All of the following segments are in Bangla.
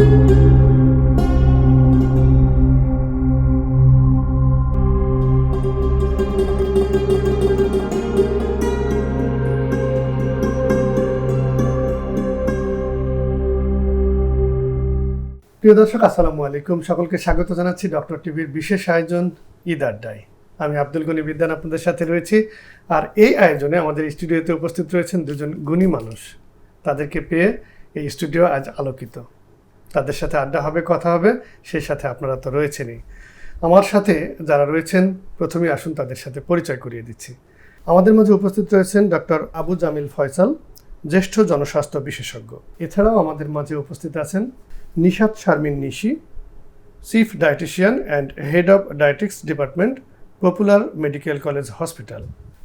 প্রিয় দর্শক, আসসালামু আলাইকুম। সকলকে স্বাগত জানাচ্ছি ডক্টর টিভির বিশেষ আয়োজন ঈদ আড্ডায়। আমি আব্দুল গনি বিদ্যান আপনাদের সাথে রয়েছি। আর এই আয়োজনে আমাদের স্টুডিওতে উপস্থিত রয়েছেন দুজন গুণী মানুষ। তাদেরকে পেয়ে এই স্টুডিও আজ আলোকিত। তাদের সাথে আড্ডা হবে কথা হবে সেই সাথে আপনারা তো রয়েছেনই। আমার সাথে যারা রয়েছেন প্রথমেই আসুন তাদের সাথে পরিচয় করিয়ে দিচ্ছি। আমাদের মাঝে উপস্থিত রয়েছেন ডক্টর আবু জামিল ফয়সাল জ্যেষ্ঠ জনস্বাস্থ্য বিশেষজ্ঞ। এছাড়াও আমাদের মাঝে উপস্থিত আছেন Nishat Sharmin Nishi chief dietitian and head of dietetics department popular medical college hospital.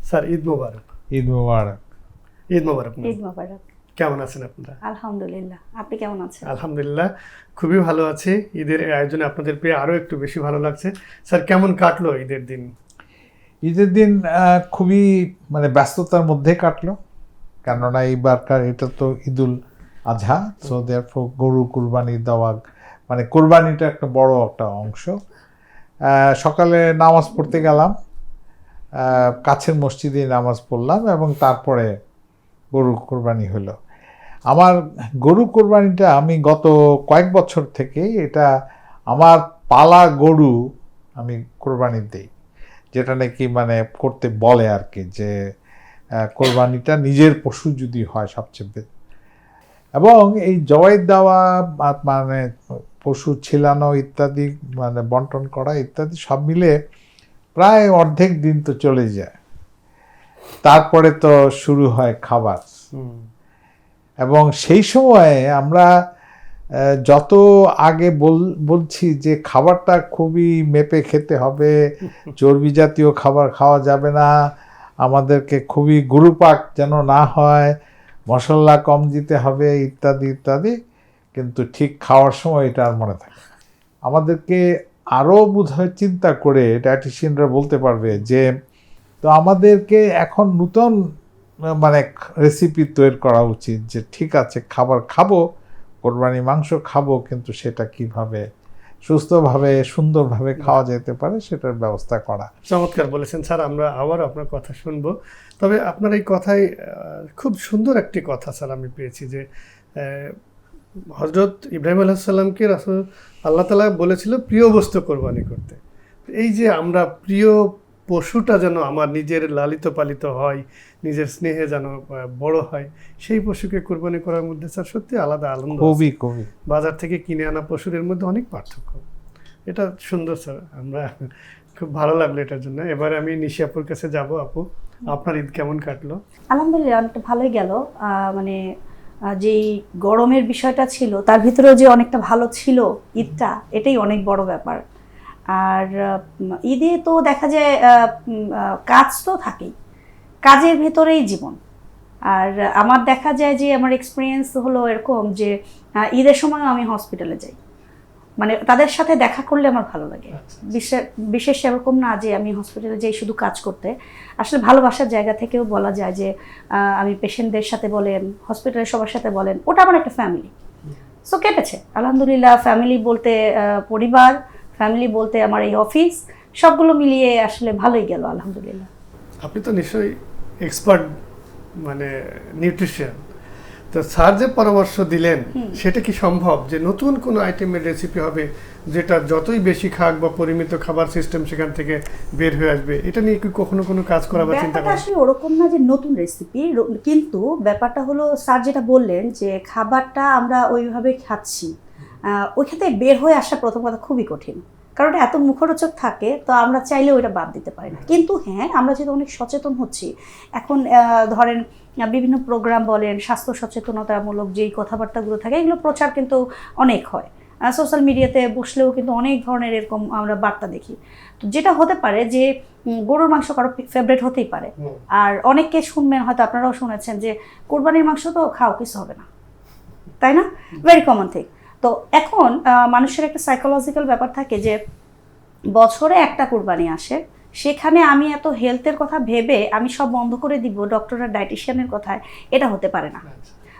Sir Eid Mubarak. Eid Mubarak. Eid Mubarak Eid Mubarak. কেমন আছেন আপনারা? আলহামদুলিল্লাহ। আপনি কেমন আছেন? আলহামদুলিল্লাহ খুবই ভালো আছি। ঈদের আয়োজনে আপনাদের পেয়ে আরও একটু বেশি ভালো লাগছে। স্যার কেমন কাটলো ঈদের দিন? ঈদের দিন খুবই মানে ব্যস্ততার মধ্যে কাটলো। কেননা এইবারকার এটা তো ঈদুল আজহা সো দেয়ার গরু কুরবানি দেওয়া মানে কুরবানিটা একটা বড় একটা অংশ। সকালে নামাজ পড়তে গেলাম। কাছের মসজিদে নামাজ পড়লাম এবং তারপরে গরু কোরবানি হলো। আমার গরু কোরবানিটা আমি গত কয়েক বছর থেকে এটা আমার পালা গরু আমি কোরবানি দিই। যেটা নাকি মানে করতে বলে আর কি যে কোরবানিটা নিজের পশু যদি হয় সবচেয়ে এবং এই জবাই দেওয়া মানে পশু ছিলানো ইত্যাদি মানে বন্টন করা ইত্যাদি সব মিলে প্রায় অর্ধেক দিন তো চলে যায়। তারপরে তো শুরু হয় খাবার। এবং সেই সময়ে আমরা যত আগে বল, বলছি যে খাবারটা খুবই মেপে খেতে হবে, চর্বি জাতীয় খাবার খাওয়া যাবে না, আমাদেরকে খুবই গুরুপাক যেন না হয়, মশলা কম দিতে হবে, ইত্যাদি ইত্যাদি, কিন্তু ঠিক খাওয়ার সময় এটা আর মনে থাকে আমাদেরকে আরও বোধহয় চিন্তা করে ডায়েটিশিয়ানরা বলতে পারবে যে, তো আমাদেরকে এখন নূতন মানে রেসিপি তৈরি করা উচিত যে ঠিক আছে খাবার খাব কোরবানি মাংস খাব কিন্তু সেটা কীভাবে সুস্থভাবে সুন্দরভাবে খাওয়া যেতে পারে সেটার ব্যবস্থা করা। চমৎকার বলেছেন। স্যার আমরা আবার আপনার কথা শুনব। তবে আপনার এই কথাই খুব সুন্দর একটি কথা স্যার আমি পেয়েছি যে হজরত ইব্রাহিম আলাহিসাল্লামকে রাসুল আল্লাহ তালা বলেছিল প্রিয় বস্তু কোরবানি করতে। এই যে আমরা প্রিয় পশুটা যেন আমার নিজের লালিত পালিত হয় নিজের স্নেহে যেন বড় হয় সেই পশুকে কোরবানি করার মধ্যে স্যার সত্যি আলাদা আনন্দ আছে। খুবই খুবই। বাজার থেকে কিনে আনা পশুর এর মধ্যে অনেক পার্থক্য। এটা সুন্দর স্যার। আমরা খুব ভালো লাগল এটার জন্য। এবারে আমি নিশি আপুর কাছে যাব আপু। আপনার ঈদ কেমন কাটলো? আলহামদুলিল্লাহ অনেকটা ভালোই গেল। মানে যেই গরমের বিষয়টা ছিল তার ভিতরেও যে অনেকটা ভালো ছিল ঈদটা এটাই অনেক বড় ব্যাপার। আর ঈদে তো দেখা যায় কাজ তো থাকেই। কাজের ভেতরেই জীবন। আর আমার দেখা যায় যে আমার এক্সপিরিয়েন্স হলো এরকম যে ঈদের সময় আমি হসপিটালে যাই। মানে তাদের সাথে দেখা করলে আমার ভালো লাগে। বিশেষ বিশেষ এরকম না যে আমি হসপিটালে যাই শুধু কাজ করতে। আসলে ভালোবাসার জায়গা থেকেও বলা যায় যে আমি পেশেন্টদের সাথে বলেন হসপিটালের সবার সাথে বলেন ওটা আমার একটা ফ্যামিলি সো কেটেছে। আলহামদুলিল্লাহ ফ্যামিলি বলতে পরিবার ফ্যামিলি বলতে আমার এই অফিস সবগুলো মিলিয়ে আসলে ভালোই গেল আলহামদুলিল্লাহ। আপনি তো নিশ্চয়ই এক্সপার্ট মানে নিউট্রিশন তো স্যার যে পরামর্শ দিলেন সেটা কি সম্ভব যে নতুন কোনো আইটেমের রেসিপি হবে যেটা যতই বেশি খাক বা পরিমিত খাবার সিস্টেম সেখান থেকে বের হয়ে আসবে এটা নিয়ে কি কখনো কোনো কাজ করা বা চিন্তা করা আসলে ওরকম না যে নতুন রেসিপি কিন্তু ব্যাপারটা হলো স্যার যেটা বললেন যে খাবারটা আমরা ওইভাবে খাচ্ছি। ওইখান থেকে বের হয়ে আসা প্রথম কথা খুবই কঠিন। কারণ এত মুখরোচক থাকে তো আমরা চাইলে ওইটা বাদ দিতে পারি না। কিন্তু হ্যাঁ আমরা যেহেতু অনেক সচেতন হচ্ছি এখন ধরেন বিভিন্ন প্রোগ্রাম বলেন স্বাস্থ্য সচেতনতামূলক যেই কথাবার্তাগুলো থাকে এগুলো প্রচার কিন্তু অনেক হয়। সোশ্যাল মিডিয়াতে বসলেও কিন্তু অনেক ধরনের এরকম আমরা বার্তা দেখি। তো যেটা হতে পারে যে গরুর মাংস কারও ফেভারেট হতেই পারে। আর অনেককে শুনবেন হয়তো আপনারাও শুনেছেন যে কোরবানির মাংস তো খাও কিছু হবে না। তাই না? ভেরি কমন থিং তো এখন মানুষের একটা সাইকোলজিক্যাল ব্যাপার থাকে যে বছরে একটা কোরবানি আসে সেখানে আমি এত হেলথের কথা ভেবে আমি সব বন্ধ করে দিব ডক্টর আর ডায়েটিশিয়ানের কথায় এটা হতে পারে না।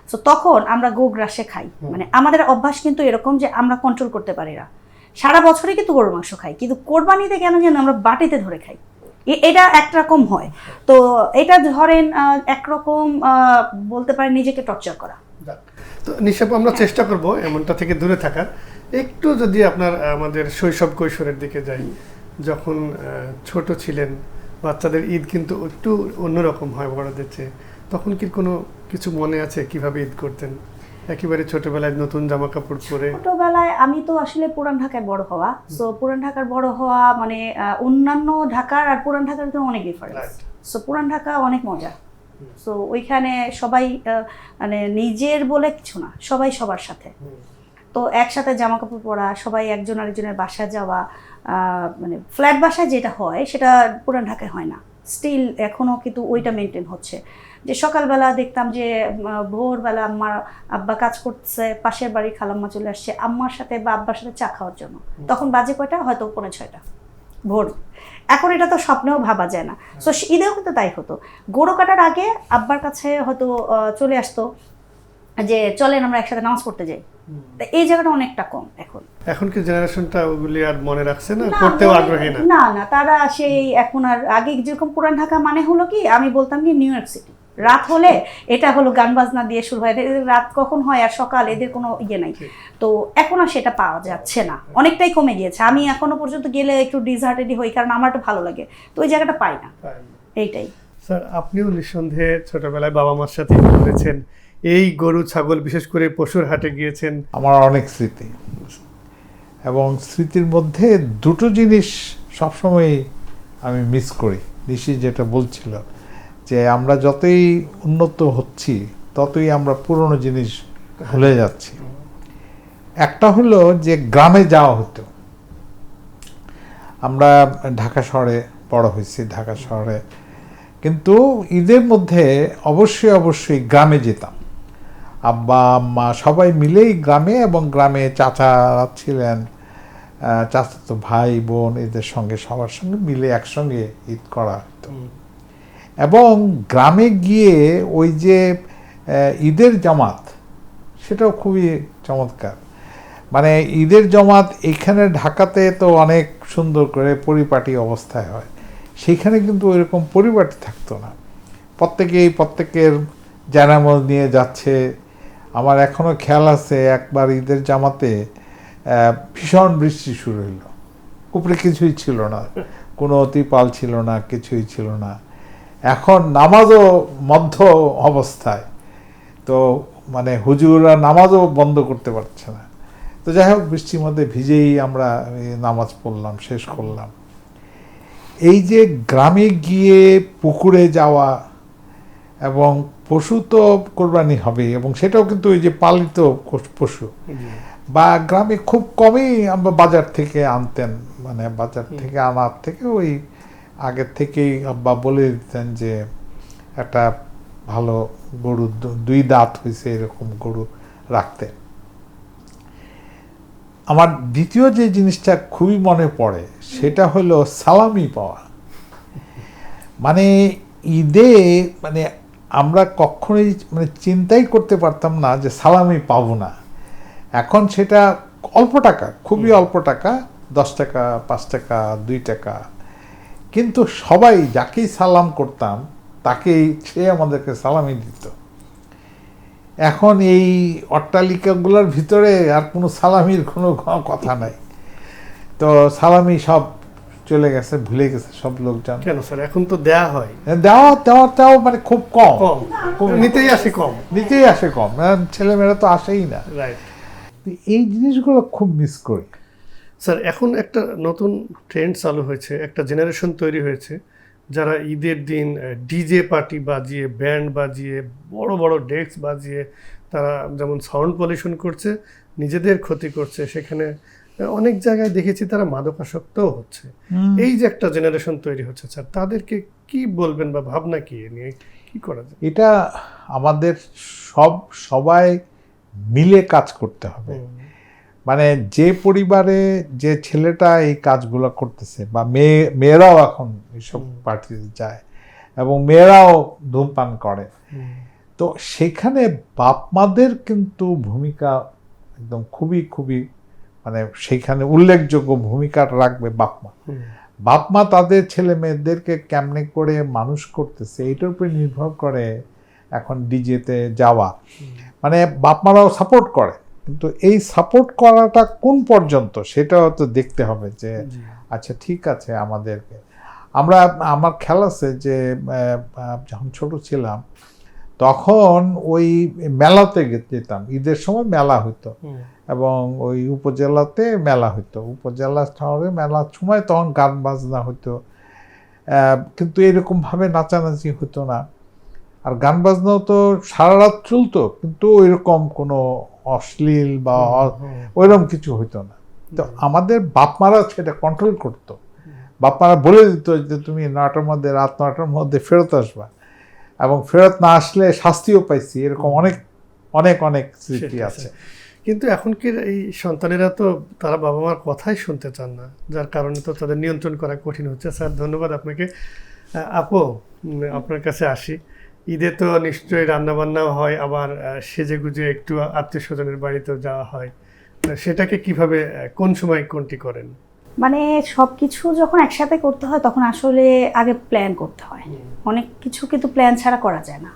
তো তখন আমরা গো গ্রাসে খাই। মানে আমাদের অভ্যাস কিন্তু এরকম যে আমরা কন্ট্রোল করতে পারি না। সারা বছরই কিন্তু গরুর মাংস খাই কিন্তু কোরবানিতে কেন যেন আমরা বাটিতে ধরে খাই? এটা একরকম হয়। তো এটা ধরেন একরকম বলতে পারেন নিজেকে টর্চার করা। তো নিঃসাপ আমরা চেষ্টা করব এমনটা থেকে দূরে থাকার। একটু যদি আপনার আমাদের শৈশব কৈশোরের দিকে যাই যখন ছোট ছিলেন বাচ্চাদের ঈদ কিন্তু একটু অন্যরকম হয় বড়দের চেয়ে তখন কি কোনো কিছু মনে আছে কীভাবে ঈদ করতেন? একেবারে ছোটবেলায় নতুন জামা কাপড় পরে। ছোটবেলায় আমি তো আসলে পুরান ঢাকায় বড় হওয়া সো পুরান ঢাকার বড় হওয়া মানে অন্যান্য ঢাকার আর পুরান ঢাকার অনেক ডিফারেন্স. সো পুরান ঢাকা অনেক মজা। সো ওইখানে সবাই মানে নিজের বলে কিছু না সবাই সবার সাথে। তো একসাথে জামা কাপড় পরা সবাই একজন আরেকজনের বাসায় যাওয়া মানে ফ্ল্যাট বাসায় যেটা হয় সেটা পুরান ঢাকায় হয় না। স্টিল এখনও কিন্তু ওইটা মেনটেন হচ্ছে। যে সকালবেলা দেখতাম যে ভোরবেলা আম্মার আব্বা কাজ করছে পাশের বাড়ির খালাম্মা চলে আসছে আম্মার সাথে বা আব্বার সাথে চা খাওয়ার জন্য। তখন বাজে কয়টা? হয়তো পৌনে ছয়টা। ভোর। এখন এটা তো স্বপ্নেও ভাবা যায় না। তো ঈদেও কিন্তু তাই হতো। গোড়ো কাটার আগে আব্বার কাছে হয়তো চলে আসতো যে চলেন আমরা একসাথে নামাজ পড়তে যাই। তা এই জায়গাটা অনেকটা কম এখন। এখন কি জেনারেশনটা ওগুলি আর মনে রাখছে না? না, করতেও আগ্রহী না? না না তারা সেই এখন আর আগে যেরকম পুরান ঢাকা মানে হলো কি আমি বলতাম কি নিউ ইয়র্ক সিটি। রাত হলে এটা হলো গান বাজনা দিয়ে শুরু হয়। এদের রাত কখন হয় আর সকাল এদের কোনো ইয়ে নাই। তো এখন আর সেটা পাওয়া যাচ্ছে না। অনেকটাই কমে গিয়েছে। আমি এখনও পর্যন্ত গেলে একটু ডিসহার্টেডই হই কারণ আমার একটু ভালো লাগে। তো ওই জায়গাটা পাই না। এইটাই। স্যার আপনিও নিঃসন্দেহে ছোটবেলায় বাবা মার সাথে করেছেন। এই গরু ছাগল বিশেষ করে পশুর হাটে গিয়েছেন। আমার অনেক স্মৃতি। এবং স্মৃতির মধ্যে দুটো জিনিস সবসময় আমি মিস করি। নিশি যেটা বলছিল যে আমরা যতই উন্নত হচ্ছি, ততই আমরা পুরনো জিনিস ভুলে যাচ্ছি। একটা হলো যে গ্রামে যাওয়া হতো। আমরা ঢাকা শহরে বড় হয়েছি, ঢাকা শহরে। কিন্তু ঈদের মধ্যে অবশ্যই অবশ্যই গ্রামে যেতাম। আব্বা, আম্মা সবাই মিলেই গ্রামে এবং গ্রামে চাচা ছিলেন চাচাতো ভাই, বোন এদের সঙ্গে, সবার সঙ্গে মিলে একসঙ্গে ঈদ করা হতো। এবং গ্রামে গিয়ে ওই যে ঈদের জামাত, সেটাও খুবই চমৎকার। মানে ঈদের জমাত এখানে ঢাকাতে তো অনেক সুন্দর করে পরিপাটি অবস্থায় হয়। সেখানে কিন্তু ওইরকম পরিপাটি থাকতো না। প্রত্যেকেই প্রত্যেকের জানামল নিয়ে যাচ্ছে। আমার এখনও খেয়াল আছে, একবার ঈদের জামাতে ভীষণ বৃষ্টি শুরু হলো উপরে কিছুই ছিল না। কোনো তিপাল ছিল না, কিছুই ছিল না। এখন নামাজও মধ্য অবস্থায়। তো মানে হুজুররা নামাজও বন্ধ করতে পারছে না। তো যাই হোক বৃষ্টির মধ্যে ভিজেই আমরা নামাজ পড়লাম শেষ করলাম। এই যে গ্রামে গিয়ে পুকুরে যাওয়া এবং পশু তো কোরবানি হবে এবং সেটাও কিন্তু ওই যে পালিত পশু বা গ্রামে খুব কমই আমরা বাজার থেকে আনতেন মানে বাজার থেকে আনার থেকে ওই আগের থেকেই আব্বা বলে দিতেন যে একটা ভালো গরু দুই দাঁত হয়েছে এরকম গরু রাখতে। আমার দ্বিতীয় যে জিনিসটা খুবই মনে পড়ে সেটা হলো সালামি পাওয়া। মানে ঈদে মানে আমরা কখনোই মানে চিন্তাই করতে পারতাম না যে সালামি পাবো না। এখন সেটা অল্প টাকা খুবই অল্প টাকা দশ টাকা পাঁচ টাকা দুই টাকা। কিন্তু সবাই যাকেই সালাম করতাম তাকেই সে আমাদেরকে সালামি দিত। এখন এই অট্টালিকাগুলোর ভিতরে আর কোনো সালামির কোনো কথা নাই। তো সালামি সব চলে গেছে ভুলে গেছে সব লোকজন। কেন স্যার? এখন তো দেয়া হয়। দেওয়া দেওয়াটাও মানে খুব কম। নিতেই আসে কম। নিতেই আসে কম। আহ, ছেলেমেয়েরা তো আসেই না। রাইট। এই জিনিসগুলো খুব মিস করি। স্যার এখন একটা নতুন ট্রেন্ড চালু হয়েছে একটা জেনারেশন তৈরি হয়েছে যারা ঈদের দিন ডিজে পার্টি বাজিয়ে ব্যান্ড বাজিয়ে বড় বড় ডেস্ক বাজিয়ে তারা যেমন সাউন্ড পলিউশন করছে নিজেদের ক্ষতি করছে সেখানে অনেক জায়গায় দেখেছি তারা মাদকাসক্তও হচ্ছে। এই যে একটা জেনারেশন তৈরি হচ্ছে স্যার তাদেরকে কি বলবেন বা ভাবনা কি এ নিয়ে? কি করা যায়? এটা আমাদের সব সবাই মিলে কাজ করতে হবে। মানে যে পরিবারে যে ছেলেটা এই কাজগুলো করতেছে বা মেয়ে মেয়েরাও এখন এইসব পার্টিতে যায় এবং মেয়েরাও ধূমপান করে। তো সেখানে বাপ মাদের কিন্তু ভূমিকা একদম খুবই খুবই মানে সেইখানে উল্লেখযোগ্য ভূমিকা রাখবে বাপ মা হুম। বাপ মা তাদের ছেলে মেয়েদেরকে কেমনে করে মানুষ করতেছে এইটার উপরে নির্ভর করে এখন ডিজেতে যাওয়া। মানে বাপ মারাও সাপোর্ট করে। কিন্তু এই সাপোর্ট করাটা কোন পর্যন্ত? সেটাও তো দেখতে হবে যে আচ্ছা ঠিক আছে আমাদেরকে। আমরা আমার খেয়াল আছে যে যখন ছোট ছিলাম তখন ওই মেলাতে যেতাম। ঈদের সময় মেলা হইতো। এবং ওই উপজেলাতে মেলা হতো উপজেলা শহরে মেলার সময় তখন গান বাজনা হতো আহ, কিন্তু এরকমভাবে নাচানাচি হতো না। আর গান বাজনাও তো সারা রাত চলতো কিন্তু ওইরকম কোনো অশ্লীল বা ওইরকম কিছু হতো না। তো আমাদের বাপ মারা সেটা কন্ট্রোল করতো। বাপ মারা বলে দিত যে তুমি নটার মধ্যে রাত নটার মধ্যে ফেরত আসবা। এবং ফেরত না আসলে শাস্তিও পাইছি। এরকম অনেক অনেক অনেক স্মৃতি আছে। কিন্তু এখনকার এই সন্তানেরা তো তারা বাবা মার কথাই শুনতে চান না। যার কারণে তো তাদের নিয়ন্ত্রণ করা কঠিন হচ্ছে। স্যার ধন্যবাদ আপনাকে। আপু আপনার কাছে আসি। ঈদে তো নিশ্চয়ই রান্নাবান্নাও হয় আবার সেজে গুজে একটু আত্মীয় স্বজনের বাড়িতেও যাওয়া হয়। সেটাকে কীভাবে কোন সময় কোনটি করেন? মানে সব কিছু যখন একসাথে করতে হয় তখন আসলে আগে প্ল্যান করতে হয়। অনেক কিছু কিন্তু প্ল্যান ছাড়া করা যায় না।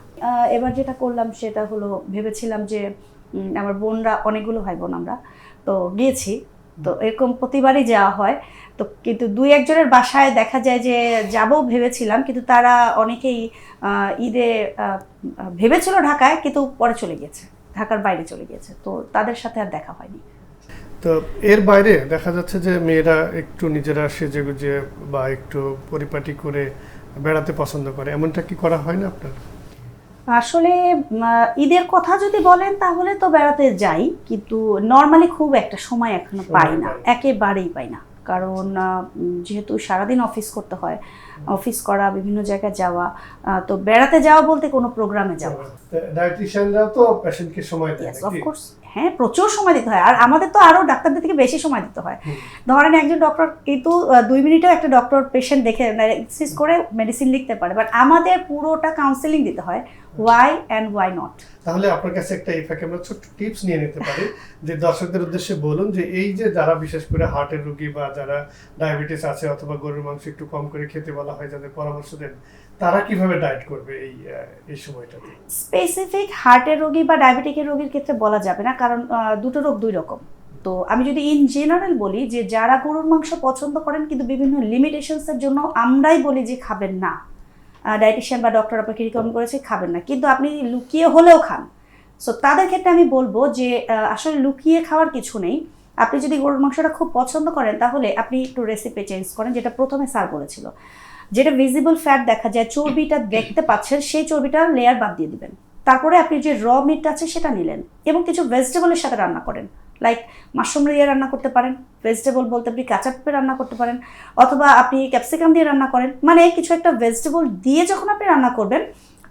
এবার যেটা করলাম সেটা হলো ভেবেছিলাম যে আমার বোনরা অনেকগুলো ভাই বোন আমরা তো গিয়েছি। তো এরকম প্রতিবারই যাওয়া হয়। তো কিন্তু দুই একজনের বাসায় দেখা যায় যে যাব ভেবেছিলাম, কিন্তু তারা অনেকেই ঈদে ভেবেছিল ঢাকায়, কিন্তু পরে চলে গিয়েছে, ঢাকার বাইরে চলে গিয়েছে। তো তাদের সাথে আর দেখা হয়নি। তো এর বাইরে দেখা যাচ্ছে যে মেয়েরা একটু নিজেরা সেজে গুজে বা একটু পরিপাটি করে বেড়াতে পছন্দ করে। এমনটা কি করা হয় না আপনার? আসলে ঈদের কথা যদি বলেন তাহলে তো বেড়াতে যাই কিন্তু নর্মালি খুব একটা সময় এখনও পাই না একেবারেই পাই না। কারণ যেহেতু সারাদিন অফিস করতে হয় অফিস করা বিভিন্ন জায়গায় যাওয়া তো বেড়াতে যাওয়া বলতে কোনো প্রোগ্রামে যাওয়া। ডায়েটিশিয়ানরা তো পেশেন্টকে সময় দেয় অফকোর্স নাকি? হ্যাঁ প্রচুর সময় দিতে হয়। আর আমাদের তো আরও ডাক্তারদের থেকে বেশি সময় দিতে হয়। ধরেন একজন ডক্টর কিন্তু দুই মিনিটেও একটা ডক্টর পেশেন্ট দেখে ডায়াগনোসিস করে মেডিসিন লিখতে পারে। বাট আমাদের পুরোটা কাউন্সেলিং দিতে হয় ওয়াই অ্যান্ড ওয়াই নট তাহলে আপনার কাছে একটা এই ফাঁকে আমরা ছোট্ট টিপস নিয়ে নিতে পারি যে দর্শকদের উদ্দেশ্যে বলুন যে এই যে যারা বিশেষ করে হার্টের রোগী বা যারা ডায়াবেটিস আছে অথবা গরুর মাংস একটু কম করে খেতে বলা হয় যাদের পরামর্শ দেন তারা কীভাবে ডায়েট করবে এই এই সময়টাতে? স্পেসিফিক হার্টের রোগী বা ডায়াবেটিকের রোগীর ক্ষেত্রে বলা যাবে না, কারণ দুটো রোগ দুই রকম। তো আমি যদি ইন জেনারেল বলি যে যারা গরুর মাংস পছন্দ করেন কিন্তু বিভিন্ন লিমিটেশনসের জন্য আমরাই বলি যে খাবেন না। ডায়েটিশিয়ান বা ডক্টর আপনাকে রিকমেন্ড করেছে খাবেন না, কিন্তু আপনি লুকিয়ে হলেও খান। সো তাদের ক্ষেত্রে আমি বলব যে আসলে লুকিয়ে খাওয়ার কিছু নেই। আপনি যদি গরুর মাংসটা খুব পছন্দ করেন, তাহলে আপনি একটু রেসিপি চেঞ্জ করেন, যেটা প্রথমে স্যার বলেছিল। যেটা ভিজিবল ফ্যাট দেখা যায়, চর্বিটা দেখতে পাচ্ছেন, সেই চর্বিটা লেয়ার বাদ দিয়ে দিবেন। তারপরে আপনি যে র মিট আছে সেটা নিলেন এবং কিছু ভেজিটেবলের সাথে রান্না করেন। লাইক মাশরুম দিয়ে রান্না করতে পারেন ভেজিটেবল বলতে আপনি কাঁচা পেঁপে রান্না করতে পারেন, অথবা আপনি ক্যাপসিকাম দিয়ে রান্না করেন। মানে কিছু একটা ভেজিটেবল দিয়ে যখন আপনি রান্না করবেন,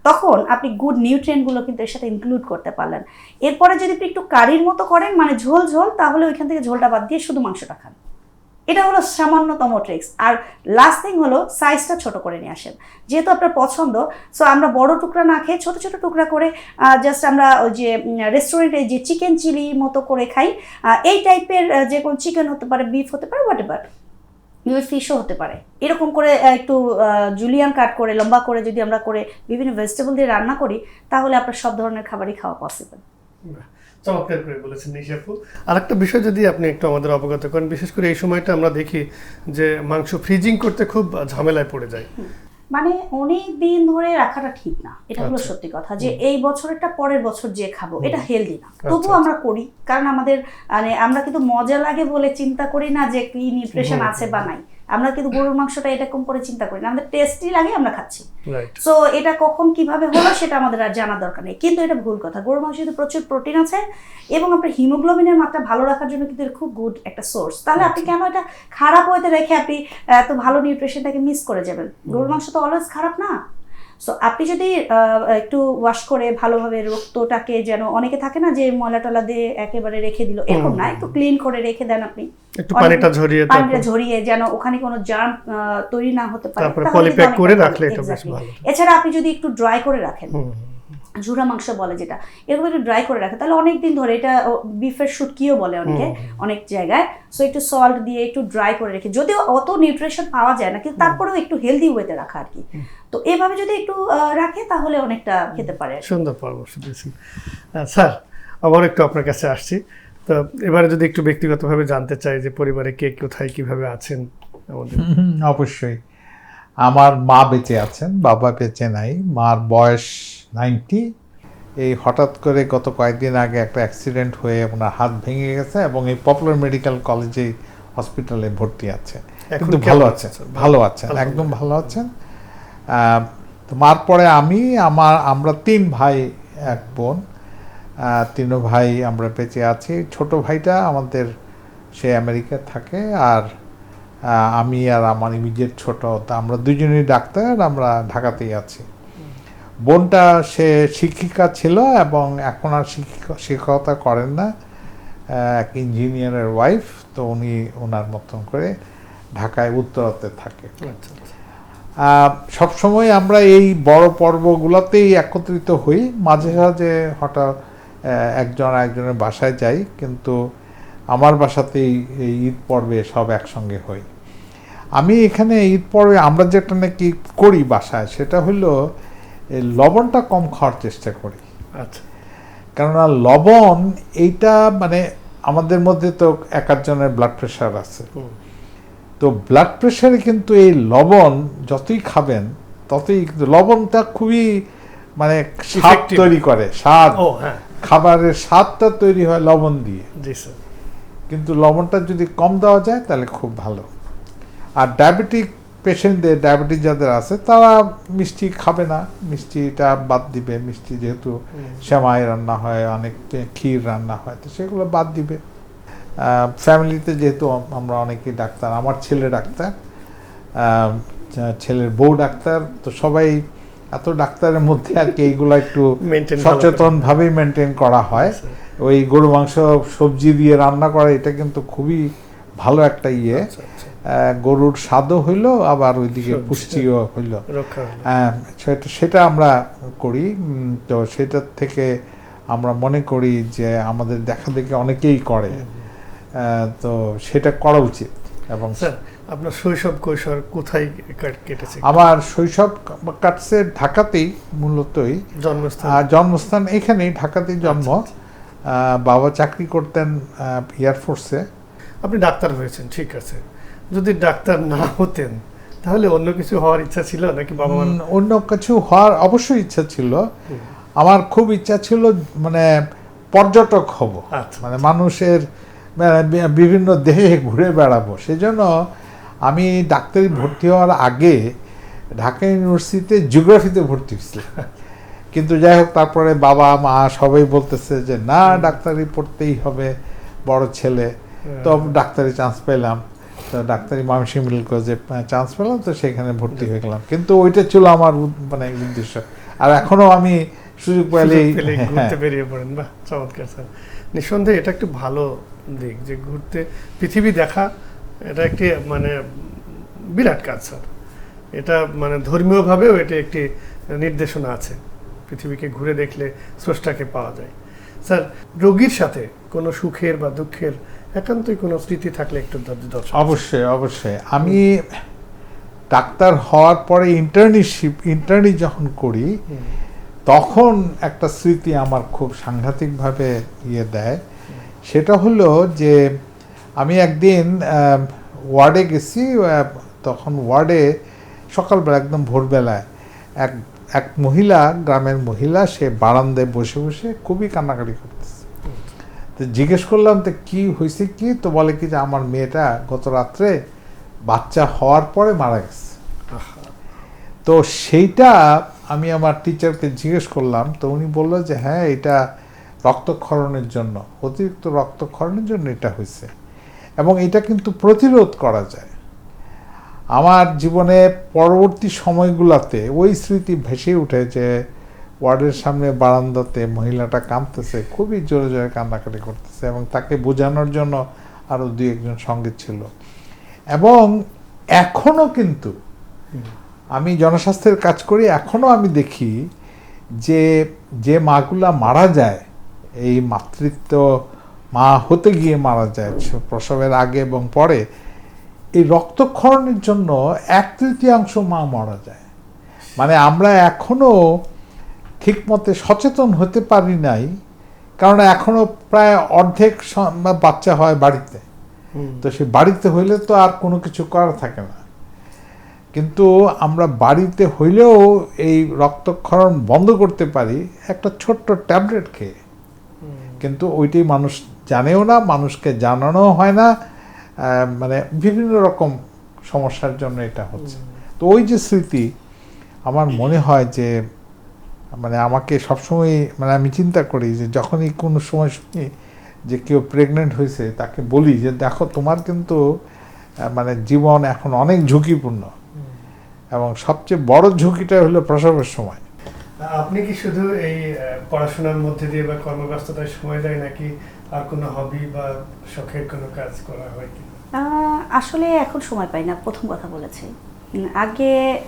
তখন আপনি গুড নিউট্রিয়েন্টগুলো কিন্তু এর সাথে ইনক্লুড করতে পারলেন। এরপরে যদি আপনি একটু কারির মতো করেন মানে ঝোল ঝোল, তাহলে ওইখান থেকে ঝোলটা বাদ দিয়ে শুধু মাংসটা খান। এটা হলো সামান্যতম ট্রিক্স আর লাস্ট থিং হলো সাইজটা ছোট করে নিয়ে আসেন। যেহেতু আপনার পছন্দ সো আমরা বড় টুকরা না খেয়ে ছোট ছোট টুকরা করে জাস্ট আমরা ওই যে রেস্টুরেন্টে যে চিকেন চিলি মতো করে খাই এই টাইপের যে কোনো চিকেন হতে পারে বিফ হতে পারে হোয়াট এভার ফিশও হতে পারে। এরকম করে একটু জুলিয়ান কাট করে, লম্বা করে যদি আমরা করে বিভিন্ন ভেজিটেবল দিয়ে রান্না করি, তাহলে আপনার সব ধরনের খাবারই খাওয়া পসিবল চমৎকার করে বলেছেন নিশাপু আরেকটা বিষয় যদি আপনি একটু আমাদের অবগত করেন বিশেষ করে এই সময়টা আমরা দেখি যে মাংস ফ্রিজিং করতে খুব ঝামেলায় পড়ে যায়। মানে অনেক দিন ধরে রাখাটা ঠিক না। এটা হলো আচ্ছা। সত্যি কথা যে এই বছরেরটা পরের বছর যে খাব এটা হেলদি না। তবুও আচ্ছা। আমরা করি। কারণ আমাদের মানে আমরা কিন্তু মজা লাগে বলে চিন্তা করি না যে কি নিউট্রিশন আছে বা নাই। আমরা কিন্তু গরুর মাংসটা এরকম করে চিন্তা করি না আমাদের টেস্টই লাগে আমরা খাচ্ছি। সো এটা কখন কীভাবে হলো সেটা আমাদের আর জানা দরকার নেই। কিন্তু এটা ভুল কথা গরুর মাংসে কিন্তু প্রচুর প্রোটিন আছে এবং আপনার হিমোগ্লোবিনের মাত্রা ভালো রাখার জন্য কিন্তু খুব গুড একটা সোর্স তাহলে আপনি কেন এটা খারাপ হইতে রেখে আপনি এত ভালো নিউট্রিশনটাকে মিস করে যাবেন? গরুর মাংস তো অলওয়েজ খারাপ না। সো আপনি যদি একটু ওয়াশ করে ভালোভাবে রক্তটাকে যেন অনেকে থাকে না যে ময়লা টলা দিয়ে একেবারে রেখে দিল এরকম না একটু ক্লিন করে রেখে দেন আপনি। একটু পানিটা ঝরিয়ে পানিটা ঝরিয়ে যেন ওখানে কোনো জার্ম তৈরি না হতে পারে তারপরে তাহলে পলি কিন্তু প্যাক অনেকটা করে রাখলে এটা বেশ ভালো। এছাড়া আপনি যদি একটু ড্রাই করে রাখেন ঝুরা মাংস বলে যেটা। এরকম একটু ড্রাই করে রাখে। তাহলে অনেক দিন ধরে এটা বিফের শুটকিও বলে অনেকে অনেক জায়গায়। সো একটু সল্ট দিয়ে একটু ড্রাই করে রেখে যদিও অত নিউট্রিশন পাওয়া যায় না কিন্তু তারপরেও একটু হেলদি ওয়েতে রাখা আর কি তো এভাবে যদি একটু রাখে তাহলে অনেকটা খেতে পারে। সুন্দর পরামর্শ দিয়েছেন। স্যার আবার একটু আপনার কাছে আসছি। তো এবারে যদি একটু ব্যক্তিগতভাবে জানতে চাই যে পরিবারে কে কোথায় কীভাবে আছেন আমাদের। অবশ্যই। আমার মা বেঁচে আছেন বাবা বেঁচে নাই মার বয়স নাইনটি। এই হঠাৎ করে গত কয়েকদিন আগে একটা অ্যাক্সিডেন্ট হয়ে ওনার হাত ভেঙে গেছে এবং এই পপুলার মেডিকেল কলেজে হসপিটালে ভর্তি আছে। কিন্তু ভালো আছে, আছেন ভালো আছেন একদম ভালো আছেন। তো মার পরে আমি আমার আমরা তিন ভাই এক বোন তিনও ভাই আমরা বেঁচে আছি। ছোট ভাইটা আমাদের সে আমেরিকায় থাকে আর আমি আর আমার ইমিডিয়েট ছোট। তা আমরা দুজনেই ডাক্তার আমরা ঢাকাতেই আছি। বোনটা সে শিক্ষিকা ছিল এবং এখন আর শিক্ষিকা শিক্ষকতা করেন না। এক ইঞ্জিনিয়ারের ওয়াইফ তো উনি ওনার মতন করে ঢাকায় উত্তরাতে থাকে। আচ্ছা আচ্ছা। সবসময় আমরা এই বড় পর্বগুলোতেই একত্রিত হই। মাঝে মাঝে হঠাৎ একজন একজনের বাসায় যাই কিন্তু আমার বাসাতেই এই ঈদ পর্বে সব একসঙ্গে হই। আমি এখানে ঈদ পর্বে আমরা যেটা নাকি করি বাসায় সেটা হলো এই লবণটা কম খাওয়ার চেষ্টা করি। আচ্ছা। কেননা লবণ এইটা মানে আমাদের মধ্যে তো এক একজনের ব্লাড প্রেশার আছে। তো ব্লাড প্রেশারে কিন্তু এই লবণ যতই খাবেন ততই কিন্তু লবণটা খুবই মানে স্বাদ তৈরি করে স্বাদ। হ্যাঁ। খাবারের স্বাদটা তৈরি হয় লবণ দিয়ে। জি স্যার। কিন্তু লবণটা যদি কম দেওয়া যায় তাহলে খুব ভালো। আর ডায়াবেটিক পেশেন্টদের ডায়াবেটিস যাদের আছে তারা মিষ্টি খাবে না। মিষ্টিটা বাদ দিবে। মিষ্টি যেহেতু সেমাই রান্না হয় অনেক ক্ষীর রান্না হয় তো সেগুলো বাদ দিবে। ফ্যামিলিতে যেহেতু আমরা অনেকেই ডাক্তার আমার ছেলে ডাক্তার ছেলের বউ ডাক্তার তো সবাই এত ডাক্তারের মধ্যে আর কি এইগুলো একটু Maintain ভালো করে। সচেতন ভাবেই মেনটেন করা হয়। ওই গরু মাংস সবজি দিয়ে রান্না করা এটা কিন্তু খুবই ভালো একটা ইয়ে। আচ্ছা আচ্ছা। গরুর স্বাদও হইল আবার ওইদিকে পুষ্টিও হইল। হ্যাঁ, সেটা আমরা করি তো সেটার থেকে আমরা মনে করি যে আমাদের দেখা দেখে অনেকেই করে। তো সেটা করা উচিত এবং স্যার আপনার শৈশব কৈশোর কোথায় কেটেছে? আমার শৈশব কাটছে ঢাকাতেই মূলতই। জন্মস্থান। আর জন্মস্থান এখানেই ঢাকাতেই জন্ম। বাবা চাকরি করতেন এয়ারফোর্সে আপনি ডাক্তার হয়েছেন ঠিক আছে। যদি ডাক্তার না হতেন তাহলে অন্য কিছু হওয়ার ইচ্ছা ছিল নাকি বাবা অন্য কিছু হওয়ার অবশ্যই ইচ্ছা ছিল। আমার খুব ইচ্ছা ছিল মানে পর্যটক হব। আচ্ছা। মানে মানুষের মানে বিভিন্ন দেহে ঘুরে বেড়াবো। সেজন্য আমি ডাক্তারি ভর্তি হওয়ার আগে ঢাকা ইউনিভার্সিটিতে জিওগ্রাফিতে ভর্তি হয়েছিলাম। কিন্তু যাই হোক তারপরে বাবা মা সবাই বলতেছে যে না ডাক্তারি পড়তেই হবে বড় ছেলে। তো ডাক্তারি চান্স পেলাম। ডাক্তারি মানসিক মিডিল কলেজে চান্স পেলাম তো সেখানে ভর্তি হয়ে গেলাম। কিন্তু ওইটা ছিল আমার মানে উদ্দেশ্য। আর এখনও আমি সুযোগ পেলেই হ্যাঁ, ঘুরতে বেরিয়ে পড়েন। বাহ চমৎকার স্যার। নিঃসন্দেহে এটা একটি ভালো দিক যে ঘুরতে পৃথিবী দেখা এটা একটি মানে বিরাট কাজ স্যার। এটা মানে ধর্মীয়ভাবেও এটা একটি নির্দেশনা আছে। পৃথিবীকে ঘুরে দেখলে স্রষ্টাকে পাওয়া যায়। স্যার রোগীর সাথে কোনো সুখের বা দুঃখের একান্তই কোনো স্মৃতি থাকলে একটু অবশ্যই অবশ্যই। আমি ডাক্তার হওয়ার পরে ইন্টার্নিশিপ ইন্টার্নি যখন করি তখন একটা স্মৃতি আমার খুব সাংঘাতিকভাবে ইয়ে দেয়। সেটা হলো যে আমি একদিন ওয়ার্ডে গেছি তখন ওয়ার্ডে সকালবেলা একদম ভোরবেলায় এক এক মহিলা গ্রামের মহিলা সে বারান্দায় বসে বসে খুবই কান্নাকাটি করতেছে তো জিজ্ঞেস করলাম, তো কি হয়েছে কি? তো বলে কি যে, আমার মেয়েটা গত রাত্রে বাচ্চা হওয়ার পরে মারা গেছে। তো সেইটা আমি আমার টিচারকে জিজ্ঞেস করলাম। তো উনি বলল যে হ্যাঁ এটা রক্তক্ষরণের জন্য, অতিরিক্ত রক্তক্ষরণের জন্য এটা হয়েছে এবং এটা কিন্তু প্রতিরোধ করা যায়। আমার জীবনে পরবর্তী সময়গুলোতে ওই স্মৃতি ভেসে উঠে যে ওয়ার্ডের সামনে বারান্দাতে মহিলাটা কাঁদতেছে, খুবই জোরে জোরে কান্নাকাটি করতেছে এবং তাকে বোঝানোর জন্য আরও দুই একজন সঙ্গে ছিল। এবং এখনও কিন্তু আমি জনস্বাস্থ্যের কাজ করি এখনও আমি দেখি যে যে মাগুলা মারা যায়, এই মাতৃত্ব মা হতে গিয়ে মারা যায় প্রসবের আগে এবং পরে, এই রক্তক্ষরণের জন্য এক তৃতীয়াংশ মা মারা যায়। মানে আমরা এখনও ঠিক মতে সচেতন হতে পারি নাই কারণ এখনও প্রায় অর্ধেক বাচ্চা হয় বাড়িতে। তো সে বাড়িতে হইলে তো আর কোনো কিছু করার থাকে না। কিন্তু আমরা বাড়িতে হইলেও এই রক্তক্ষরণ বন্ধ করতে পারি একটা ছোট্ট ট্যাবলেট খেয়ে। কিন্তু ওইটাই মানুষ জানেও না মানুষকে জানানো হয় না মানে বিভিন্ন রকম সমস্যার জন্য এটা হচ্ছে। তো ওই যে স্মৃতি আমার মনে হয় যে মানে আমাকে সবসময় মানে আমি চিন্তা করি যে যখনই কোনো সময় শুনি যে কেউ প্রেগনেন্ট হয়েছে তাকে বলি যে দেখো তোমার কিন্তু মানে জীবন এখন অনেক ঝুঁকিপূর্ণ। এবং সবচেয়ে বড় ঝুঁকিটা হলো প্রসবের সময়। আপনি কি শুধু এই পড়াশোনার মধ্যে দিয়ে বা কর্মব্যস্ততায় সময় দেয় নাকি আর কোনো হবি বা শখের কোনো কাজ করা হয় কি? আসলে এখন সময় পাই না প্রথম কথা বলেছি আগে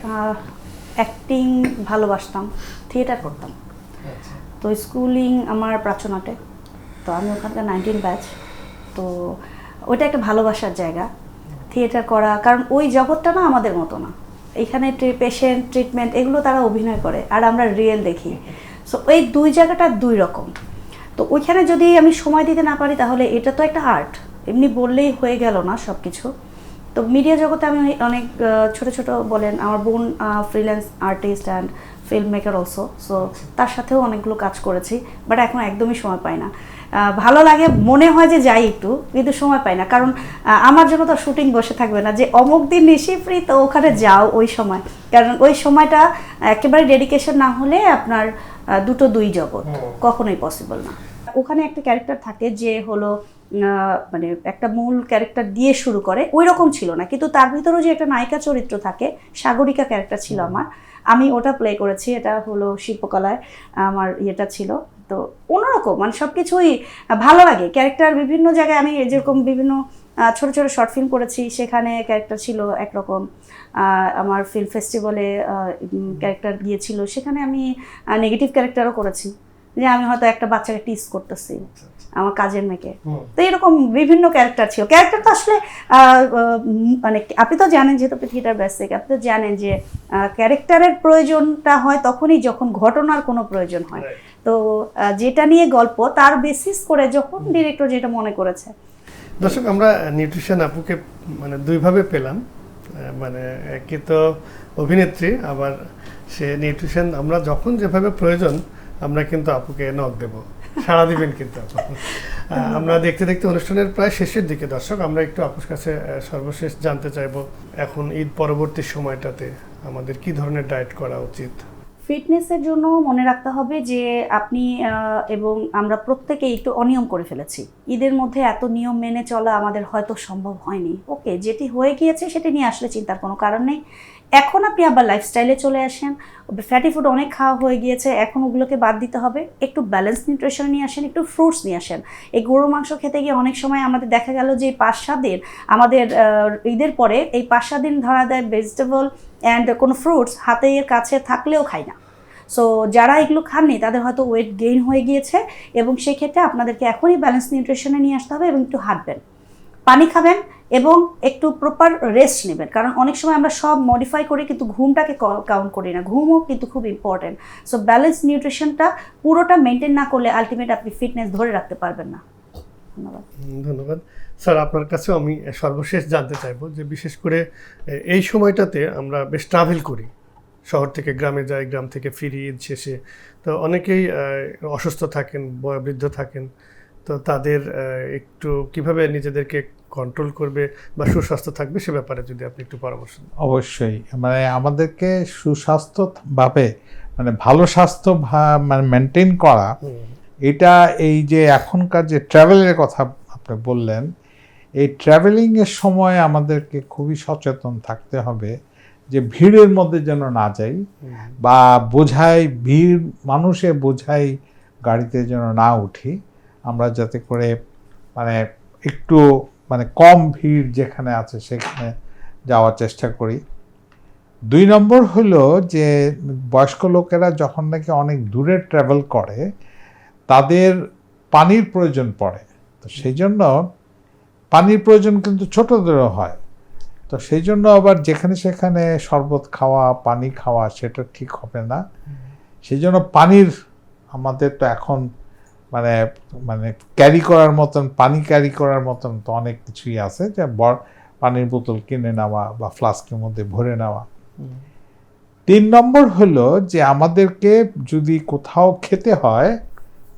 অ্যাক্টিং ভালোবাসতাম থিয়েটার করতাম। আচ্ছা। তো স্কুলিং আমার প্রাচনাটে তো আমি ওখানকার নাইনটিন ব্যাচ তো ওইটা একটা ভালোবাসার জায়গা। থিয়েটার করা কারণ ওই জগৎটা না আমাদের মতো না। এখানে পেশেন্ট ট্রিটমেন্ট এগুলো তারা অভিনয় করে আর আমরা রিয়েল দেখি। সো এই দুই জায়গাটা দুই রকম। তো ওইখানে যদি আমি সময় দিতে না পারি তাহলে এটা তো একটা আর্ট এমনি বললেই হয়ে গেল না সব কিছু তো মিডিয়া জগতে আমি অনেক ছোট ছোট বলেন আমার বোন freelance artist and filmmaker also so তার সাথেও অনেকগুলো কাজ করেছি বাট এখন একদমই সময় পাই না। ভালো লাগে মনে হয় যে যাই একটু কিন্তু সময় পাই না কারণ আমার জন্য তো শুটিং বসে থাকবে না যে অমুক দিন নিশি ফ্রি তো ওখানে যাও ওই সময় কারণ ওই সময়টা একেবারে ডেডিকেশন না হলে আপনার দুটো দুই জগৎ কখনোই পসিবল না। ওখানে একটা ক্যারেক্টার থাকে যে হলো মানে একটা মূল ক্যারেক্টার দিয়ে শুরু করে ওই রকম ছিল না। কিন্তু তার ভিতরেও যে একটা নায়িকা চরিত্র থাকে সাগরিকা ক্যারেক্টার ছিল আমার। আমি ওটা প্লে করেছি এটা হলো শিল্পকলায় আমার ইয়েটা ছিল। তো অন্যরকম মানে সব কিছুই ভালো লাগে। ক্যারেক্টার বিভিন্ন জায়গায় আমি যেরকম বিভিন্ন ছোট ছোট শর্ট ফিল্ম করেছি সেখানে ক্যারেক্টার ছিল একরকম। আমার ফিল্ম ফেস্টিভ্যালে ক্যারেক্টার গিয়েছিল সেখানে আমি নেগেটিভ ক্যারেক্টারও করেছি। যে আমি হয়তো একটা বাচ্চাকে টিস করতেছি। আমার কাজের মেয়েকে। তো এরকম বিভিন্ন ক্যারেক্টার ছিল। ক্যারেক্টার তো আসলে মানে আপনি তো জানেন যেহেতু আপনি থিয়েটার বেসিক আপনি তো জানেন যে ক্যারেক্টারের প্রয়োজনটা হয় তখনই যখন ঘটনার কোনো প্রয়োজন হয়। তো যেটা নিয়ে গল্প তার বেসিস করে যখন ডিরেক্টর যেটা মনে করেছে। দর্শক আমরা নিউট্রিশন আপুকে মানে দুইভাবে পেলাম। মানে একে তো অভিনেত্রী আবার সে নিউট্রিশন আমরা যখন যেভাবে প্রয়োজন আমরা কিন্তু আপুকে নক দেব। সাড়া দিবেন কিন্তু আমরা দেখতে দেখতে অনুষ্ঠানের প্রায় শেষের দিকে, দর্শক, আমরা একটু আপনার কাছে সর্বশেষ জানতে চাইব এখন ঈদ পরবর্তী সময়টাতে আমাদের কি ধরনের ডায়েট করা উচিত? ফিটনেসের জন্য মনে রাখতে হবে যে আপনি এবং আমরা প্রত্যেকেই একটু অনিয়ম করে ফেলেছি। ঈদের মধ্যে এত নিয়ম মেনে চলা আমাদের হয়তো সম্ভব হয়নি। ওকে, যেটি হয়ে গিয়েছে সেটি নিয়ে আসলে চিন্তার কোনো কারণ নেই। এখন আপনি আবার লাইফস্টাইলে চলে আসেন। ফ্যাটি ফুড অনেক খাওয়া হয়ে গিয়েছে, এখন ওগুলোকে বাদ দিতে হবে। একটু ব্যালেন্স নিউট্রিশন নিয়ে আসেন, একটু ফ্রুটস নিয়ে আসেন। এই গরুর মাংস খেতে গিয়ে অনেক সময় আমাদের দেখা গেল যে পাঁচ সাত দিন আমাদের ঈদের পরে এই পাঁচ সাত দিন ধরা দেয় ভেজিটেবল অ্যান্ড কোনো ফ্রুটস হাতের কাছে থাকলেও খাই না। সো যারা এগুলো খাননি, তাদের হয়তো ওয়েট গেইন হয়ে গিয়েছে এবং সেক্ষেত্রে আপনাদেরকে এখনই ব্যালেন্স নিউট্রিশনে নিয়ে আসতে হবে এবং একটু হাঁটবেন। পানি খাবেন এবং একটু প্রপার রেস্ট নেবেন। কারণ অনেক সময় আমরা সব মডিফাই করি কিন্তু ঘুমটাকে কাউন্ট করি না। ঘুমও কিন্তু খুব ইম্পর্টেন্ট সো ব্যালেন্স নিউট্রিশনটা পুরোটা মেনটেন না করলে আলটিমেট আপনি ফিটনেস ধরে রাখতে পারবেন না। ধন্যবাদ। ধন্যবাদ। স্যার আপনার কাছেও আমি সর্বশেষ জানতে চাইব যে বিশেষ করে এই সময়টাতে আমরা বেশ ট্রাভেল করি। শহর থেকে গ্রামে যাই গ্রাম থেকে ফিরি ঈদ শেষে। তো অনেকেই অসুস্থ থাকেন বয়োবৃদ্ধ থাকেন। তো তাদের একটু কীভাবে নিজেদেরকে কন্ট্রোল করবে বা সুস্বাস্থ্য থাকবে সে ব্যাপারে যদি আপনি একটু পরামর্শ দেন। অবশ্যই। মানে আমাদেরকে সুস্বাস্থ্যভাবে মানে ভালো স্বাস্থ্য মানে মেনটেন করা এটা এই যে এখনকার যে ট্রাভেলের কথা আপনি বললেন এই ট্রাভেলিংয়ের সময় আমাদেরকে খুবই সচেতন থাকতে হবে যে ভিড়ের মধ্যে যেন না যাই বা বোঝাই ভিড় মানুষে বোঝাই গাড়িতে যেন না উঠি। আমরা যাতে করে মানে একটু মানে কম ভিড় যেখানে আছে সেখানে যাওয়ার চেষ্টা করি। দুই নম্বর হলো যে বয়স্ক লোকেরা যখন নাকি অনেক দূরে ট্রাভেল করে তাদের পানির প্রয়োজন পড়ে। তো সেই জন্য পানির প্রয়োজন কিন্তু ছোটদেরও হয়। তো সেই জন্য আবার যেখানে সেখানে শরবত খাওয়া পানি খাওয়া সেটা ঠিক হবে না। সেই জন্য পানির আমাদের তো এখন মানে মানে ক্যারি করার মতন পানি ক্যারি করার মতন তো অনেক কিছুই আছে। যে বড় পানির বোতল কিনে নেওয়া বা ফ্লাস্কের মধ্যে ভরে নেওয়া। তিন নম্বর হলো যে আমাদেরকে যদি কোথাও খেতে হয়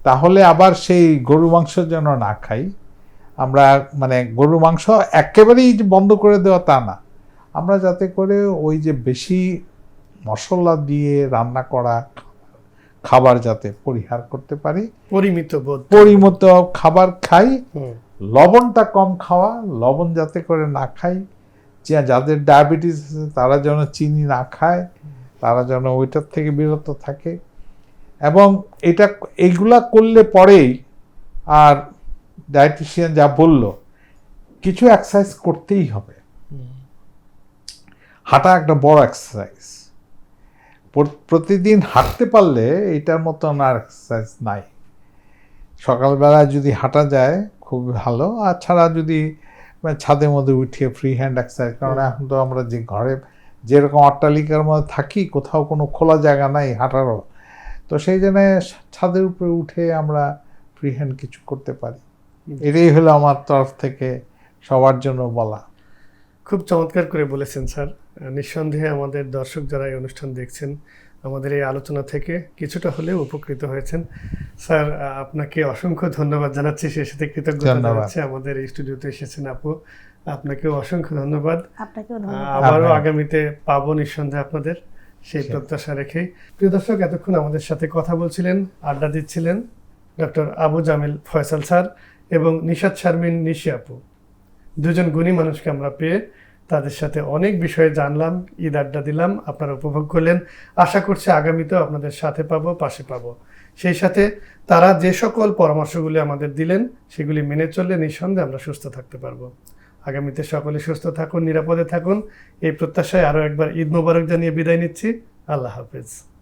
তাহলে আবার সেই গরু মাংস যেন না খাই। আমরা মানে গরুর মাংস একেবারেই যে বন্ধ করে দেওয়া তা না। আমরা যাতে করে ওই যে বেশি মশলা দিয়ে রান্না করা খাবার যাতে পরিহার করতে পারি। পরিমিত পরিমিত খাবার খাই। লবণটা কম খাওয়া লবণ যাতে করে না খাই। যাদের ডায়াবেটিস আছে তারা যেন চিনি না খায় তারা যেন ওইটার থেকে বিরত থাকে। এবং এটা এইগুলা করলে পরেই আর ডায়েটিশিয়ান যা বলল কিছু এক্সারসাইজ করতেই হবে। হাঁটা একটা বড় এক্সারসাইজ প্রতিদিন হাঁটতে পারলে এটার মতন আর এক্সারসাইজ নাই। সকালবেলা যদি হাঁটা যায় খুব ভালো। আর ছাড়া যদি মানে ছাদের মধ্যে উঠিয়ে ফ্রি হ্যান্ড এক্সারসাইজ কারণ এখন তো আমরা যে ঘরে যেরকম অট্টালিকার মধ্যে থাকি কোথাও কোনো খোলা জায়গা নাই হাঁটারও। তো সেই জন্য ছাদের উপরে উঠে আমরা ফ্রি হ্যান্ড কিছু করতে পারি। এটাই হলো আমার তরফ থেকে সবার জন্য বলা। খুব চমৎকার করে বলেছেন স্যার। নিঃসন্দেহে আমাদের দর্শক যারা এই অনুষ্ঠান দেখছেন আমাদের এই আলোচনা থেকে কিছুটা হলেও উপকৃত হয়েছেন। স্যার আপনাকে অসংখ্য ধন্যবাদ জানাচ্ছি। সে সাথে কৃতজ্ঞতা জানাচ্ছি। আমাদের এই স্টুডিওতে এসেছেন আপু। আপনাকেও অসংখ্য ধন্যবাদ। আপনাকেও আহ, ধন্যবাদ আবারও আগামীতে পাবো নিঃসন্দেহে আপনাদের সেই প্রত্যাশা রেখে প্রিয় দর্শক এতক্ষণ আমাদের সাথে কথা বলছিলেন আড্ডা দিচ্ছিলেন ডক্টর আবু জামিল ফয়সাল স্যার। এবং নিশাদ শারমিন, নিশি আপু। দুজন গুণী মানুষকে আমরা পেয়ে তাদের সাথে অনেক বিষয়ে জানলাম, ঈদ আড্ডা দিলাম, আপনারা উপভোগ করলেন। আশা করছি আগামীতেও আপনাদের সাথে পাবো, পাশে পাবো। সেই সাথে তারা যে সকল পরামর্শগুলি আমাদের দিলেন, সেগুলি মেনে চললে নিঃসন্দেহে আমরা সুস্থ থাকতে পারব। আগামীতে সকলে সুস্থ থাকুন, নিরাপদে থাকুন। এই প্রত্যাশায় আরও একবার ঈদ মোবারক জানিয়ে বিদায় নিচ্ছি। আল্লাহ হাফেজ।